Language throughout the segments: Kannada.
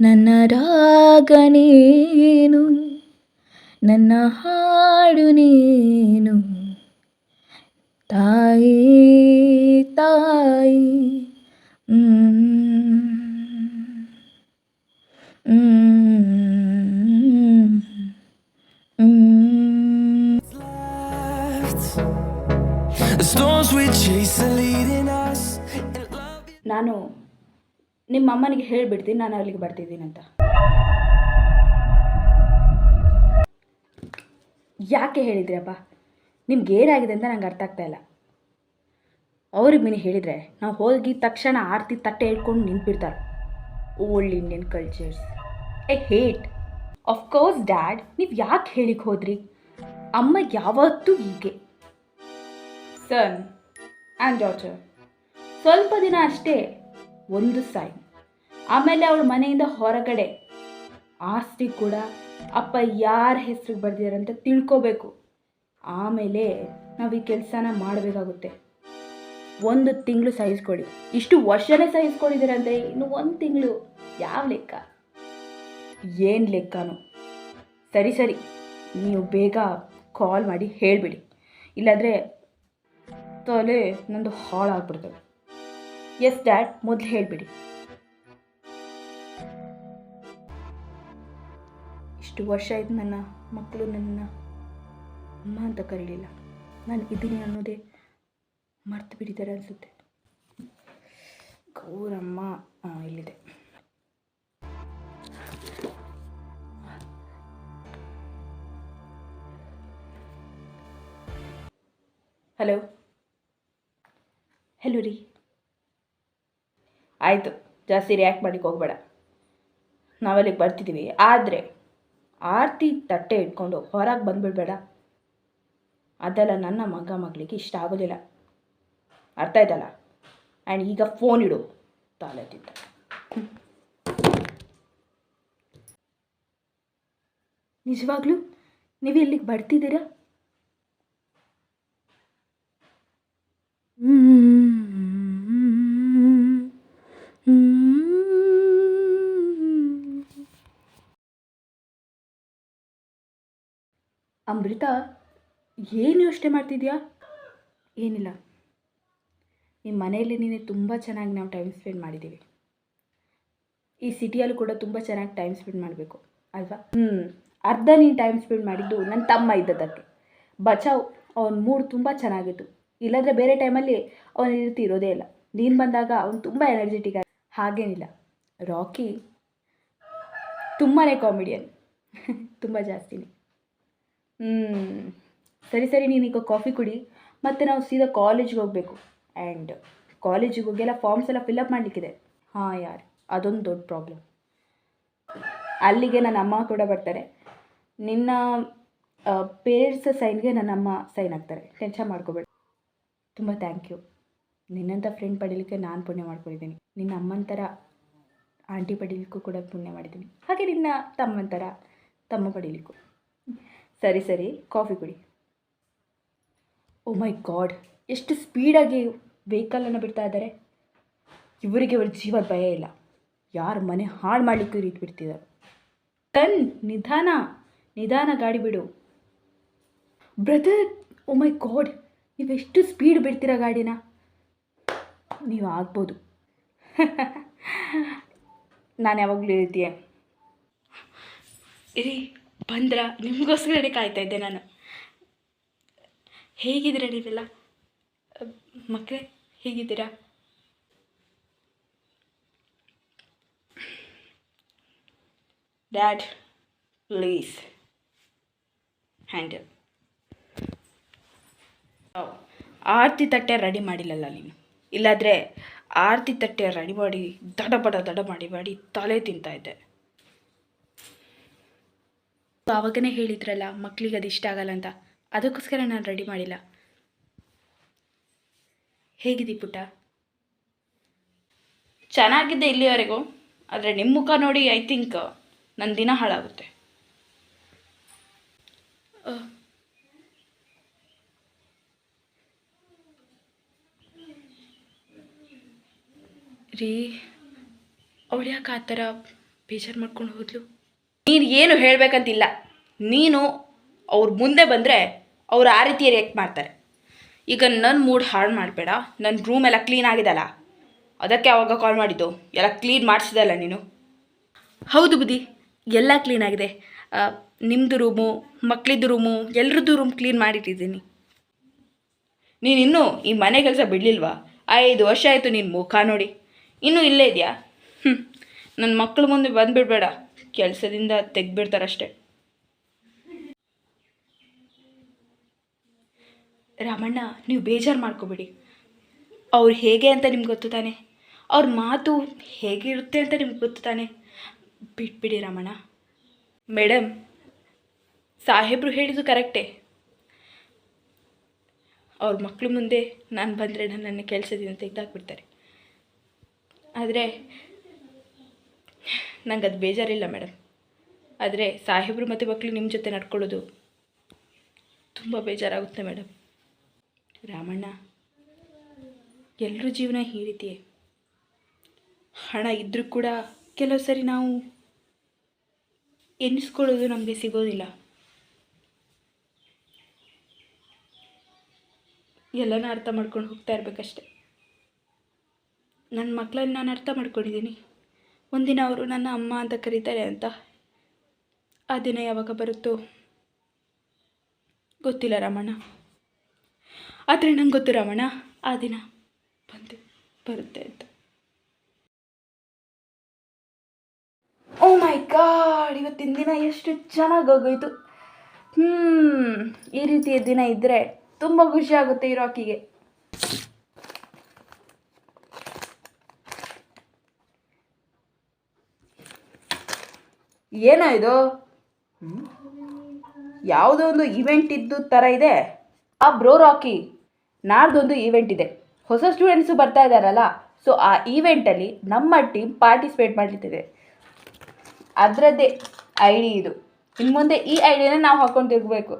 ನನ್ನ ರಾಗಣಿನು ನನ್ನ ಹಾಡು ನೀನು. ತಾಯಿ ತಾಯಿ ನಾನು ನಿಮ್ಮ ಅಮ್ಮನಿಗೆ ಹೇಳಿಬಿಡ್ತೀನಿ, ನಾನು ಅಲ್ಲಿಗೆ ಬರ್ತಿದ್ದೀನಂತ. ಯಾಕೆ ಹೇಳಿದ್ರಪ್ಪ? ನಿಮ್ಗೆ ಏನಾಗಿದೆ ಅಂತ ನಂಗೆ ಅರ್ಥ ಆಗ್ತಾ ಇಲ್ಲ. ಅವ್ರಿಗೆ ಮೀನು ಹೇಳಿದರೆ, ನಾವು ಹೋಗಿ ತಕ್ಷಣ ಆರತಿ ತಟ್ಟೆ ಹಿಡ್ಕೊಂಡು ನಿಂತ್ಬಿಡ್ತಾರೆ. Old Indian cultures I hate course dad ನೀವು ಯಾಕೆ ಹೇಳಿಕ್ಕೆ ಹೋದ್ರಿ? ಅಮ್ಮ ಯಾವತ್ತೂ ಹೀಗೆ. ಸನ್ ಆ್ಯಂಡ್ ಡಾಟರ್ ಸ್ವಲ್ಪ ದಿನ ಅಷ್ಟೇ ಒಂದು ಸಾಯಿ ಆಮೇಲೆ ಅವಳ ಮನೆಯಿಂದ ಹೊರಗಡೆ. ಆಸ್ತಿ ಕೂಡ ಅಪ್ಪ ಯಾರ ಹೆಸ್ರಿಗೆ ಅಂತ ತಿಳ್ಕೋಬೇಕು. ಆಮೇಲೆ ನಾವು ಈ ಕೆಲಸನ ಮಾಡಬೇಕಾಗುತ್ತೆ. ಒಂದು ತಿಂಗಳು ಸಹಿಸ್ಕೊಳ್ಳಿ ಇಷ್ಟು ವರ್ಷನೇ ಸಹಿಸ್ಕೊಂಡಿದ್ದೀರಂತೆ ಇನ್ನು ಒಂದು ತಿಂಗಳು. ಯಾವ ಲೆಕ್ಕ? ಏನು ಲೆಕ್ಕನೋ. ಸರಿ ಸರಿ. ನೀವು ಬೇಗ ಕಾಲ್ ಮಾಡಿ ಹೇಳಿಬಿಡಿ. ಇಲ್ಲಾಂದರೆ ತಲೆ ನಂದು ಹಾಳಾಗ್ಬಿಡ್ತದೆ. ಎಸ್ ಡ್ಯಾಡ್ ಮೊದಲು ಹೇಳಿಬಿಡಿ. ಇಷ್ಟು ವರ್ಷ ಆಯ್ತು ನನ್ನ ಮಕ್ಕಳು ನನ್ನ ಅಮ್ಮ ಅಂತ ಕರೀಲಿಲ್ಲ. ನಾನು ಇದ್ದೀನಿ ಅನ್ನೋದೇ ಮರ್ತು ಬಿಟ್ಟಿದ್ದಾರೆ ಅನಿಸುತ್ತೆ ಗೌರಮ್ಮ ಇಲ್ಲಿದೆ. ಹಲೋ ಹಲೋ ರೀ. ಆಯಿತು, ಜಾಸ್ತಿ ರಿಯಾಕ್ಟ್ ಮಾಡಲಿಕ್ಕೆ ಹೋಗಬೇಡ. ನಾವಲ್ಲಿಗೆ ಬರ್ತಿದ್ದೀವಿ ಆದರೆ, ಆರತಿ ತಟ್ಟೆ ಇಟ್ಕೊಂಡು ಹೊರಗೆ ಬಂದುಬಿಡ್ಬೇಡ. ಅದೆಲ್ಲ ನನ್ನ ಮಗ ಮಗಳಿಗೆ ಇಷ್ಟ ಆಗೋದಿಲ್ಲ. ಅರ್ಥ ಆಯ್ತಲ್ಲ? ಆ್ಯಂಡ್ ಈಗ ಫೋನ್ ಇಡು. ತಾಲೆ ತಿಂತ. ನಿಜವಾಗ್ಲೂ, ನೀವು ಇಲ್ಲಿಗೆ ಬರ್ತಿದ್ದೀರಾ? ಅಮೃತ, ಏನು ಯೋಚನೆ ಮಾಡ್ತಿದ್ಯಾ? ಏನಿಲ್ಲ. ನಿಮ್ಮ ಮನೆಯಲ್ಲಿ ನೀನೆ ತುಂಬ ಚೆನ್ನಾಗಿ ನಾವು ಟೈಮ್ ಸ್ಪೆಂಡ್ ಮಾಡಿದ್ದೀವಿ. ಈ ಸಿಟಿಯಲ್ಲೂ ಕೂಡ ತುಂಬ ಚೆನ್ನಾಗಿ ಟೈಮ್ ಸ್ಪೆಂಡ್ ಮಾಡಬೇಕು, ಅಲ್ವಾ? ಹ್ಞೂ ಅರ್ಧ ನೀನು ಟೈಮ್ ಸ್ಪೆಂಡ್ ಮಾಡಿದ್ದು ನನ್ನ ತಮ್ಮ ಇದ್ದದಕ್ಕೆ ಬಚಾವ್, ಅವನ ಮೂಡ್ ತುಂಬ ಚೆನ್ನಾಗಿತ್ತು. ಇಲ್ಲಾಂದರೆ ಬೇರೆ ಟೈಮಲ್ಲಿ ಅವನ ರೀತಿ ಇರೋದೇ ಇಲ್ಲ. ನೀನು ಬಂದಾಗ ಅವನು ತುಂಬ ಎನರ್ಜೆಟಿಕ್ ಹಾಗೇನಿಲ್ಲ. ರಾಕಿ ತುಂಬಾ ಕಾಮಿಡಿಯನ್ ತುಂಬ ಜಾಸ್ತಿನೇ. ಹ್ಞೂ ಸರಿ ಸರಿ ನೀನೀಗ ಕಾಫಿ ಕುಡಿ. ಮತ್ತು ನಾವು ಸೀದಾ ಕಾಲೇಜಿಗೆ ಹೋಗಬೇಕು. ಆ್ಯಂಡ್ ಕಾಲೇಜಿಗೆ ಹೋಗಿ ಎಲ್ಲ ಫಾರ್ಮ್ಸ್ ಎಲ್ಲ ಫಿಲಪ್ ಮಾಡಲಿಕ್ಕಿದೆ. ಹಾಂ ಯಾರು, ಅದೊಂದು ದೊಡ್ಡ ಪ್ರಾಬ್ಲಮ್ ಅಲ್ಲಿಗೆ ನನ್ನ ಅಮ್ಮ ಕೂಡ ಬರ್ತಾರೆ. ನಿನ್ನ ಪೇರೆಂಟ್ಸ್ ಸೈನ್ಗೆ ನನ್ನ ಅಮ್ಮ ಸೈನ್ ಆಗ್ತಾರೆ ಟೆನ್ಷನ್ ಮಾಡ್ಕೋಬೇಡ. ತುಂಬ ಥ್ಯಾಂಕ್ ಯು ನಿನ್ನಂಥ ಫ್ರೆಂಡ್ ಪಡೀಲಿಕ್ಕೆ ನಾನು ಪುಣ್ಯ ಮಾಡ್ಕೊಂಡಿದ್ದೀನಿ. ನಿನ್ನ ಅಮ್ಮನ ಥರ ಆಂಟಿ ಪಡೀಲಿಕ್ಕೂ ಕೂಡ ಪುಣ್ಯ ಮಾಡಿದ್ದೀನಿ. ಹಾಗೆ ನಿನ್ನ ತಮ್ಮನ ಥರ ತಮ್ಮ ಪಡೀಲಿಕ್ಕೂ. ಸರಿ ಸರಿ, ಕಾಫಿ ಕುಡಿ. ಓ ಮೈ ಗಾಡ್ ಎಷ್ಟು ಸ್ಪೀಡಾಗಿ ವೆಹಿಕಲನ್ನು ಬಿಡ್ತಾ ಇದ್ದಾರೆ. ಇವರಿಗೆ ಅವ್ರ ಜೀವ ಭಯ ಇಲ್ಲ. ಯಾರು ಮನೆ ಹಾಳು ಮಾಡಲಿಕ್ಕೂ ರೀತಿ ಬಿಡ್ತಿದ್ದಾರೆ ಟನ್ ನಿಧಾನ ನಿಧಾನ ಗಾಡಿ ಬಿಡು. ಬ್ರದರ್ ಓ ಮೈ ಗಾಡ್ ನೀವೆಷ್ಟು ಸ್ಪೀಡ್ ಬಿಡ್ತೀರಾ ಗಾಡಿನ? ನೀವು ಆಗ್ಬೋದು. ನಾನು ಯಾವಾಗಲೂ ಇರ್ತೀಯ ಇರಿ ಬಂದ್ರ ನಿಮಗೋಸ್ಕರನೇ ಕಾಯ್ತಾ ಇದ್ದೆ ನಾನು. ಹೇಗಿದ್ದೀರ ನೀವೆಲ್ಲ? ಮಕ್ಕಳೇ ಹೇಗಿದ್ದೀರಾ? ಡ್ಯಾಡ್ ಪ್ಲೀಸ್ ಹ್ಯಾಂಡಲ್ ಆರತಿ ತಟ್ಟೆ ರೆಡಿ ಮಾಡಿಲ್ಲಲ್ಲ ನೀನು? ಇಲ್ಲಾದರೆ ಆರತಿ ತಟ್ಟೆ ರೆಡಿ ಮಾಡಿ ದಡಬಡ ದಡ ಮಾಡಿ ಮಾಡಿ ತಲೆ ತಿಂತಾ ಇದ್ದೆ. ಆವಾಗನೇ ಹೇಳಿದ್ರಲ್ಲ ಮಕ್ಕಳಿಗೆ ಅದು ಇಷ್ಟ ಆಗಲ್ಲ ಅಂತ. ಅದಕ್ಕೋಸ್ಕರ ನಾನು ರೆಡಿ ಮಾಡಿಲ್ಲ. ಹೇಗಿದೆ ಪುಟ್ಟ? ಚೆನ್ನಾಗಿದ್ದೆ ಇಲ್ಲಿವರೆಗೂ ಆದರೆ ನಿಮ್ಮ ಮುಖ ನೋಡಿ ಐ ಥಿಂಕ್ ನನ್ನ ದಿನ ಹಾಳಾಗುತ್ತೆ. ರೀ, ಅವಳು ಯಾಕೆ ಆ ಥರ ಬೇಜಾರು ಮಾಡ್ಕೊಂಡು ಹೋದ್ಲು? ನೀನು ಏನು ಹೇಳಬೇಕಂತಿಲ್ಲ. ನೀನು ಅವ್ರ ಮುಂದೆ ಬಂದರೆ ಅವ್ರು ಆ ರೀತಿ ರಿಯಾಕ್ಟ್ ಮಾಡ್ತಾರೆ. ಈಗ ನನ್ನ ಮೂಡ್ ಹಾಳು ಮಾಡಬೇಡ. ನನ್ನ ರೂಮ್ ಎಲ್ಲ ಕ್ಲೀನ್ ಆಗಿದಲ್ಲ ಅದಕ್ಕೆ ಅವಾಗ ಕಾಲ್ ಮಾಡಿದ್ದು. ಎಲ್ಲ ಕ್ಲೀನ್ ಮಾಡಿಸಿದಲ್ಲ ನೀನು? ಹೌದು ಬುದ್ಧಿ. ಎಲ್ಲ ಕ್ಲೀನ್ ಆಗಿದೆ. ನಿಮ್ಮದು ರೂಮು ಮಕ್ಕಳಿದ್ದು ರೂಮು ಎಲ್ರದ್ದು ರೂಮ್ ಕ್ಲೀನ್ ಮಾಡಿಟ್ಟಿದ್ದೀನಿ. ನೀನಿನ್ನೂ ಈ ಮನೆ ಕೆಲಸ ಬಿಡಲಿಲ್ವಾ? ಐದು ವರ್ಷ ಆಯಿತು ನೀನು ಮುಖ ನೋಡಿ. ಇನ್ನೂ ಇಲ್ಲೇ ಇದೆಯಾ? ಹ್ಞೂ ನನ್ನ ಮಕ್ಕಳ ಮುಂದೆ ಬಂದುಬಿಡ್ಬೇಡ. ಕೆಲಸದಿಂದ ತೆಗ್ಬಿಡ್ತಾರಷ್ಟೇ ರಾಮಣ್ಣ, ನೀವು ಬೇಜಾರು ಮಾಡ್ಕೋಬೇಡಿ. ಅವ್ರು ಹೇಗೆ ಅಂತ ನಿಮ್ಗೆ ಗೊತ್ತು ತಾನೆ? ಅವ್ರ ಮಾತು ಹೇಗಿರುತ್ತೆ ಅಂತ ನಿಮ್ಗೆ ಗೊತ್ತು ತಾನೆ? ಬಿಟ್ಬಿಡಿ ರಾಮಣ್ಣ. ಮೇಡಮ್ ಸಾಹೇಬರು ಹೇಳಿದ್ದು ಕರೆಕ್ಟೇ. ಅವ್ರ ಮಕ್ಕಳು ಮುಂದೆ ನಾನು ಬಂದರೆ ನನ್ನನ್ನು ಕೆಲಸದಿಂದ ತೆಗೆದಾಕ್ಬಿಡ್ತಾರೆ. ಆದರೆ ನಂಗೆ ಅದು ಬೇಜಾರಿಲ್ಲ ಮೇಡಮ್. ಆದರೆ ಸಾಹೇಬರು ಮತ್ತು ಮಕ್ಕಳು ನಿಮ್ಮ ಜೊತೆ ನಡ್ಕೊಳ್ಳೋದು ತುಂಬ ಬೇಜಾರಾಗುತ್ತೆ ಮೇಡಮ್. ರಾಮಣ್ಣ ಎಲ್ಲರ ಜೀವನ ಈ ರೀತಿಯೇ? ಹಣ ಇದ್ದರೂ ಕೂಡ ಕೆಲವು ಸರಿ ನಾವು ಎನಿಸ್ಕೊಳ್ಳೋದು ನಮಗೆ ಸಿಗೋದಿಲ್ಲ. ಎಲ್ಲನ ಅರ್ಥ ಮಾಡ್ಕೊಂಡು ಹೋಗ್ತಾ ಇರಬೇಕಷ್ಟೆ. ನನ್ನ ಮಕ್ಕಳನ್ನ ನಾನು ಅರ್ಥ ಮಾಡ್ಕೊಂಡಿದ್ದೀನಿ. ಒಂದಿನ ಅವರು ನನ್ನ ಅಮ್ಮ ಅಂತ ಕರೀತಾರೆ ಅಂತ. ಆ ದಿನ ಯಾವಾಗ ಬರುತ್ತೋ ಗೊತ್ತಿಲ್ಲ ರಮಣ. ಆದರೆ ನಂಗೆ ಗೊತ್ತು ರಮಣ, ಆ ದಿನ ಬಂದು ಬರುತ್ತೆ ಅಂತ. ಓ ಮೈ ಗಾಡ್, ಇವತ್ತಿನ ದಿನ ಎಷ್ಟು ಚೆನ್ನಾಗಿ ಹೋಗೋಯ್ತು ಹ್ಞೂ ಈ ರೀತಿಯ ದಿನ ಇದ್ದರೆ ತುಂಬ ಖುಷಿ ಆಗುತ್ತೆ ಏನೋ ಇದು? ಯಾವುದೋ ಒಂದು ಇವೆಂಟ್ ಇದ್ದು ಥರ ಇದೆ. ಆ ಬ್ರೋ ರಾಕಿ, ನಾಡ್ದೊಂದು ಈವೆಂಟ್ ಇದೆ. ಹೊಸ ಸ್ಟೂಡೆಂಟ್ಸು ಬರ್ತಾ ಇದ್ದಾರಲ್ಲ ಸೊ ಆ ಈವೆಂಟಲ್ಲಿ ನಮ್ಮ ಟೀಮ್ ಪಾರ್ಟಿಸಿಪೇಟ್ ಮಾಡ್ಲಿತ್ತಿದೆ ಅದರದ್ದೇ ಐ ಡಿ ಇದು. ಇನ್ನು ಮುಂದೆ ಈ ಐಡಿಯಾನ ನಾವು ಹಾಕೊಂಡು ತಿರ್ಗಬೇಕು.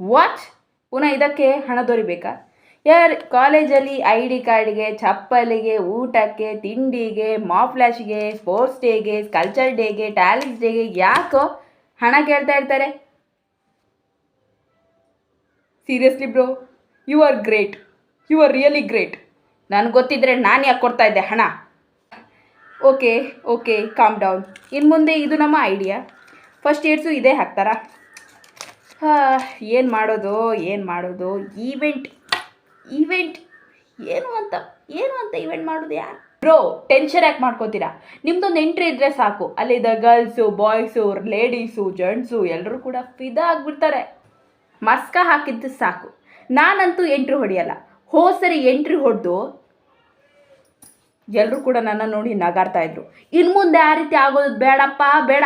ವಾಚ್ ಪುನಃ ಇದಕ್ಕೆ ಹಣ ದೊರಿಬೇಕಾ? ಯಾರ್ ಕಾಲೇಜಲ್ಲಿ ಐ ಡಿ ಕಾರ್ಡ್ಗೆ, ಚಪ್ಪಲಿಗೆ, ಊಟಕ್ಕೆ, ತಿಂಡಿಗೆ ಮಾಫ್ಲಾಶ್ಗೆ ಸ್ಪೋರ್ಟ್ಸ್ ಡೇಗೆ ಕಲ್ಚರ್ ಡೇಗೆ ಟ್ಯಾಲೆಂಟ್ಸ್ ಡೇಗೆ ಯಾಕೋ ಹಣ ಕೇಳ್ತಾ ಇರ್ತಾರೆ? Seriously bro you are great you are really great ನನಗೆ ಗೊತ್ತಿದ್ರೆ ನಾನು ಯಾಕೆ ಕೊಡ್ತಾ ಇದ್ದೆ ಹಣ? ಓಕೆ ಓಕೆ ಕಾಮ್ ಡೌನ್ ಇನ್ನು ಮುಂದೆ ಇದು ನಮ್ಮ ಐಡಿಯಾ ಫಸ್ಟ್ ಏಡ್ಸು ಇದೇ ಹಾಕ್ತಾರಾ? ಏನು ಮಾಡೋದು ಏನು ಮಾಡೋದು? ಈವೆಂಟ್ ಈವೆಂಟ್ ಏನು ಅಂತ ಏನು ಅಂತ ಈವೆಂಟ್ ಮಾಡೋದು ಯಾರು? ಬ್ರೋ ಟೆನ್ಷನ್ ಯಾಕೆ ಮಾಡ್ಕೋತೀರಾ? ನಿಮ್ದೊಂದು ಎಂಟ್ರಿ ಇದ್ದರೆ ಸಾಕು. ಅಲ್ಲಿದ್ದ ಗರ್ಲ್ಸು ಬಾಯ್ಸು ಲೇಡೀಸು ಜೆಂಟ್ಸು ಎಲ್ಲರೂ ಕೂಡ ಫಿದಾ ಆಗಿಬಿಡ್ತಾರೆ. ಮಸ್ಕ ಹಾಕಿದ್ದು ಸಾಕು. ನಾನಂತೂ ಎಂಟ್ರಿ ಹೊಡೆಯಲ್ಲ. ಹೋ ಸರಿ ಎಂಟ್ರಿ ಹೊಡೆದು ಎಲ್ಲರೂ ಕೂಡ ನನ್ನ ನೋಡಿ ನಗಾಡ್ತಾ ಇದ್ರು. ಇನ್ನು ಮುಂದೆ ಆ ರೀತಿ ಆಗೋದು ಬೇಡಪ್ಪ, ಬೇಡ.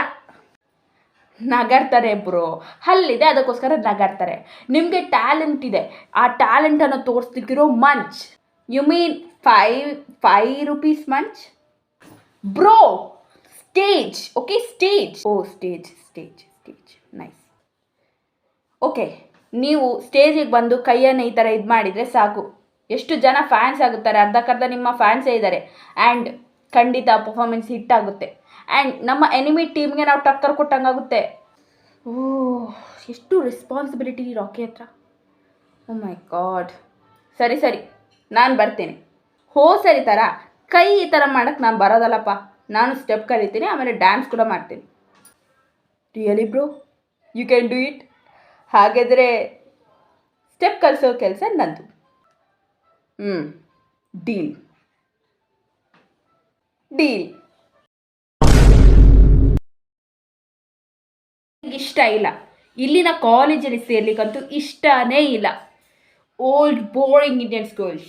ನಗಾಡ್ತಾರೆ ಬ್ರೋ. ಹಲ್ಲಿದೆ ಅದಕ್ಕೋಸ್ಕರ ನಗಾಡ್ತಾರೆ ನಿಮಗೆ ಟ್ಯಾಲೆಂಟ್ ಇದೆ. ಆ ಟ್ಯಾಲೆಂಟನ್ನು ತೋರಿಸ್ತಿದ್ದಿರೋ Munch. You mean five five rupees Munch? Bro stage okay stage oh stage stage stage nice okay ನೀವು ಸ್ಟೇಜಿಗೆ ಬಂದು ಕೈಯನ್ನು ಈ ಥರ ಇದು ಮಾಡಿದರೆ ಸಾಕು. ಎಷ್ಟು ಜನ ಫ್ಯಾನ್ಸ್ ಆಗುತ್ತಾರೆ, ಅರ್ಧಕ್ಕರ್ಧ ನಿಮ್ಮ ಫ್ಯಾನ್ಸೇ ಇದ್ದಾರೆ ಆ್ಯಂಡ್ ಖಂಡಿತ ಪರ್ಫಾರ್ಮೆನ್ಸ್ ಹಿಟ್ ಆಗುತ್ತೆ. ಆ್ಯಂಡ್ ನಮ್ಮ ಎನಿಮಿ ಟೀಮ್ಗೆ ನಾವು ಟಕ್ಕರ್ ಕೊಟ್ಟಂಗಾಗುತ್ತೆ. ಓ ಎಷ್ಟು ರೆಸ್ಪಾನ್ಸಿಬಿಲಿಟಿ ರಾಕಿ ಹತ್ರ. ಓ ಮೈ ಗಾಡ್ ಸರಿ ಸರಿ. ನಾನು ಬರ್ತೀನಿ. ಹೋ ಸರಿ ಥರ ಕೈ ಈ ಥರ ಮಾಡೋಕ್ಕೆ ನಾನು ಬರೋದಲ್ಲಪ್ಪ. ನಾನು ಸ್ಟೆಪ್ ಕಲಿತೀನಿ ಆಮೇಲೆ ಡ್ಯಾನ್ಸ್ ಕೂಡ ಮಾಡ್ತೀನಿ. Really bro you can do it ಹಾಗಾದರೆ ಸ್ಟೆಪ್ ಕಲಿಸೋ ಕೆಲಸ ನಂದು. ಹ್ಞೂ ಡೀಲ್ ಡೀಲ್ ಇಷ್ಟ ಇಲ್ಲ. ಇಲ್ಲಿನ ಕಾಲೇಜಲ್ಲಿ ಸೇರ್ಲಿಕ್ಕಂತೂ ಇಷ್ಟನೇ ಇಲ್ಲ. Old boring Indian schools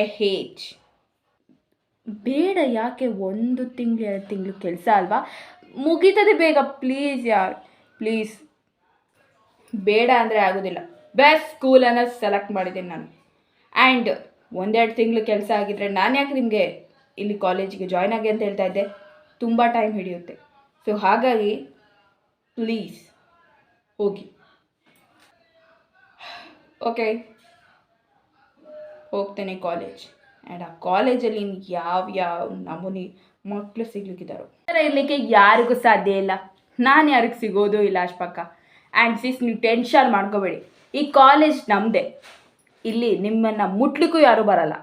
I hate ಬೇಡ ಯಾಕೆ ಒಂದು ತಿಂಗಳು, ಎರಡು ತಿಂಗಳು ಕೆಲಸ ಅಲ್ವಾ? ಮುಗೀತದೆ ಬೇಗ. ಪ್ಲೀಸ್ ಯಾರ್? ಪ್ಲೀಸ್ ಬೇಡ ಅಂದರೆ ಆಗೋದಿಲ್ಲ. ಬೆಸ್ಟ್ ಸ್ಕೂಲನ್ನು ಸೆಲೆಕ್ಟ್ ಮಾಡಿದ್ದೀನಿ ನಾನು. ಆ್ಯಂಡ್ ಒಂದೆರಡು ತಿಂಗಳು ಕೆಲಸ ಆಗಿದ್ರೆ ನಾನು ಯಾಕೆ ನಿಮಗೆ ಇಲ್ಲಿ ಕಾಲೇಜಿಗೆ ಜಾಯ್ನ್ ಆಗಿ ಅಂತ ಹೇಳ್ತಾ ಇದ್ದೆ? ತುಂಬ ಟೈಮ್ ಹಿಡಿಯುತ್ತೆ. ಸೊ ಹಾಗಾಗಿ ಪ್ಲೀಸ್ ಹೋಗಿ. ಓಕೆ ಹೋಗ್ತೇನೆ ಕಾಲೇಜ್ ಆ್ಯಂಡ್ ಆ ಕಾಲೇಜಲ್ಲಿ ಯಾವ ಯಾವ ನಮೂನಿ ಮಕ್ಕಳು ಸಿಗ್ಲಿಕ್ಕಿದ್ದಾರೋ ಥರ ಇರಲಿಕ್ಕೆ ಯಾರಿಗೂ ಸಾಧ್ಯ ಇಲ್ಲ. ನಾನು ಯಾರಿಗೆ ಸಿಗೋದು ಇಲ್ಲ ಅಷ್ಪಕ್ಕ ಆ್ಯಂಡ್ ಸಿಸ್ ನೀವು ಟೆನ್ಷನ್ ಮಾಡ್ಕೋಬೇಡಿ. ಈ ಕಾಲೇಜ್ ನಮ್ಮದೇ ಇಲ್ಲಿ ನಿಮ್ಮನ್ನು ಮುಟ್ಲಿಕ್ಕೂ ಯಾರೂ ಬರಲ್ಲ.